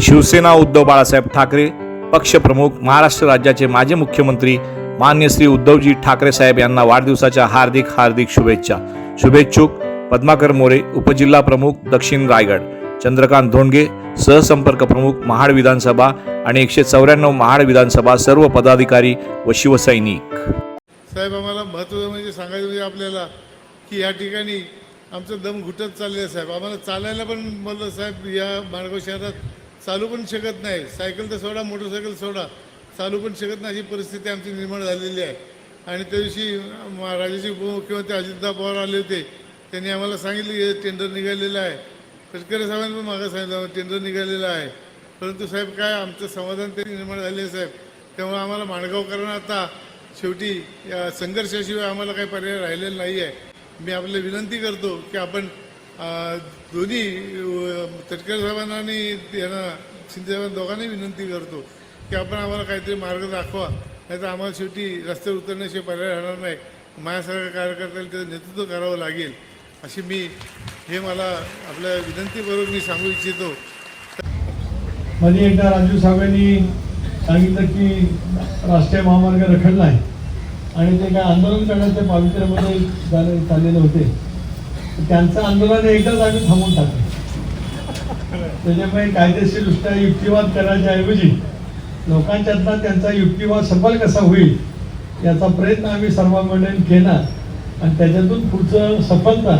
शिवसेना उद्धव बाळासाहेब ठाकरे पक्षप्रमुख महाराष्ट्र राज्याचे माजी मुख्यमंत्री मान्य श्री उद्धवजी ठाकरे साहेब यांना वाढदिवसाच्या हार्दिक हार्दिक शुभेच्छा. शुभेच्छुक पद्माकर मोरे उपजिल्हा प्रमुख दक्षिण रायगड. चंद्रकांत धोंडगे सहसंपर्क प्रमुख महाड विधानसभा आणि एकशे चौऱ्याण्णव महाड विधानसभा सर्व पदाधिकारी व शिवसैनिक. साहेब आम्हाला महत्त्वाचं म्हणजे सांगायचं म्हणजे आपल्याला की या ठिकाणी आमचं दम घुटत चालले साहेब. आम्हाला चालायला पण मला साहेब या माणगाव शहरात चालू पण शकत नाही. सायकल तर सोडा मोटरसायकल सोडा. चालू पण शकत नाही. अशी परिस्थिती आमची निर्माण झालेली आहे. आणि त्या दिवशी राज्याचे उपमुख्यमंत्री अजितदा पवार आले होते. त्यांनी आम्हाला सांगितले की हे टेंडर निघालेलं आहे. तटकरे साहेबांनी पण मागं सांगितलं टेंडर निघालेलं आहे. परंतु साहेब काय आमचं समाधान तरी निर्माण झाले आहे साहेब. त्यामुळे आम्हाला माणगावकरांना आता शेवटी या संघर्षाशिवाय आम्हाला काही पर्याय राहिलेला नाही आहे मी आपल्याला विनंती करतो की आपण दोन्ही तटकर साहेबांना आणि यांना शिंदे साहेबांना दोघांनाही विनंती करतो की आपण आम्हाला काहीतरी मार्ग दाखवा नाही तर आम्हाला शेवटी रस्त्यावर उतरण्याशिवाय पर्याय राहणार नाही. माझ्यासारख्या कार्यकर्त्याला त्याचं नेतृत्व करावं लागेल अशी मी हे मला आपल्या विनंतीबरोबर मी सांगू इच्छितो. मध्ये एकदा राजू साहेबांनी सांगितलं की राष्ट्रीय महामार्ग रखडला आहे. आणि ते काय आंदोलन करण्याच्या पावित्र्यामध्ये चाललेले होते. त्यांचं आंदोलन एकदाच आम्ही थांबून टाकलं. त्याच्यामुळे कायदेशीरदृष्ट्या युक्तिवाद करायच्या ऐवजी लोकांच्यातला त्यांचा युक्तिवाद सफल कसा होईल याचा प्रयत्न आम्ही सर्वांकडून केला. आणि त्याच्यातून पुढचं सफलता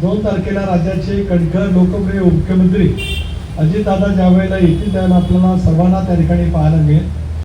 दोन तारखेला राज्याचे कणखर लोकप्रिय मुख्यमंत्री अजितदादा ज्या वेळेला येतील त्यावेळेला आपल्याला सर्वांना त्या ठिकाणी पाहायला मिळेल.